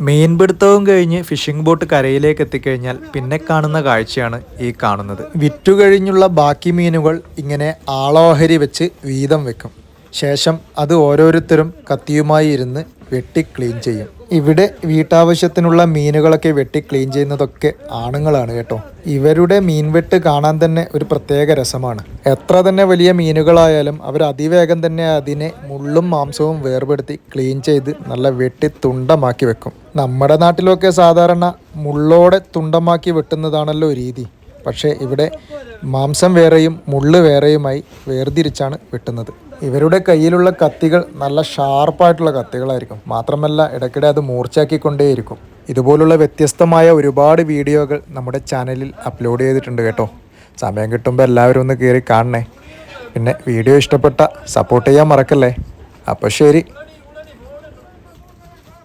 മീൻപിടുത്തവും കഴിഞ്ഞ് fishing boat കരയിലേക്ക് എത്തിക്കഴിഞ്ഞാൽ പിന്നെ കാണുന്ന കാഴ്ചയാണ് ഈ കാണുന്നത്. വിറ്റുകഴിഞ്ഞുള്ള ബാക്കി മീനുകൾ ഇങ്ങനെ ആളോഹരി വെച്ച് വീതം വെക്കും. ശേഷം അത് ഓരോരുത്തരും കത്തിയുമായി ഇരുന്ന് വെട്ടി ക്ലീൻ ചെയ്യും. ഇവിടെ വീട്ടാവശ്യത്തിനുള്ള മീനുകളൊക്കെ വെട്ടി ക്ലീൻ ചെയ്യുന്നതൊക്കെ ആണുങ്ങളാണ് കേട്ടോ. ഇവരുടെ മീൻ വെട്ട് കാണാൻ തന്നെ ഒരു പ്രത്യേക രസമാണ്. എത്ര തന്നെ വലിയ മീനുകളായാലും അവർ അതിവേഗം തന്നെ അതിനെ മുള്ളും മാംസവും വേർപെടുത്തി ക്ലീൻ ചെയ്ത് നല്ല വെട്ടി തുണ്ടമാക്കി വെക്കും. നമ്മുടെ നാട്ടിലൊക്കെ സാധാരണ മുള്ളോടെ തുണ്ടമാക്കി വെട്ടുന്നതാണല്ലോ രീതി. പക്ഷേ ഇവിടെ മാംസം വേറെയും മുള്ള് വേറെയുമായി വേർതിരിച്ചാണ് വെട്ടുന്നത്. ഇവരുടെ കയ്യിലുള്ള കത്തികൾ നല്ല ഷാർപ്പായിട്ടുള്ള കത്തികളായിരിക്കും. മാത്രമല്ല ഇടയ്ക്കിടെ അത് മൂർച്ചയാക്കിക്കൊണ്ടേയിരിക്കും. ഇതുപോലുള്ള വ്യത്യസ്തമായ ഒരുപാട് വീഡിയോകൾ നമ്മുടെ ചാനലിൽ അപ്ലോഡ് ചെയ്തിട്ടുണ്ട് കേട്ടോ. സമയം കിട്ടുമ്പോൾ എല്ലാവരും ഒന്ന് കയറി കാണണേ. പിന്നെ വീഡിയോ ഇഷ്ടപ്പെട്ട സപ്പോർട്ട് ചെയ്യാൻ മറക്കല്ലേ? അപ്പോൾ ശരി.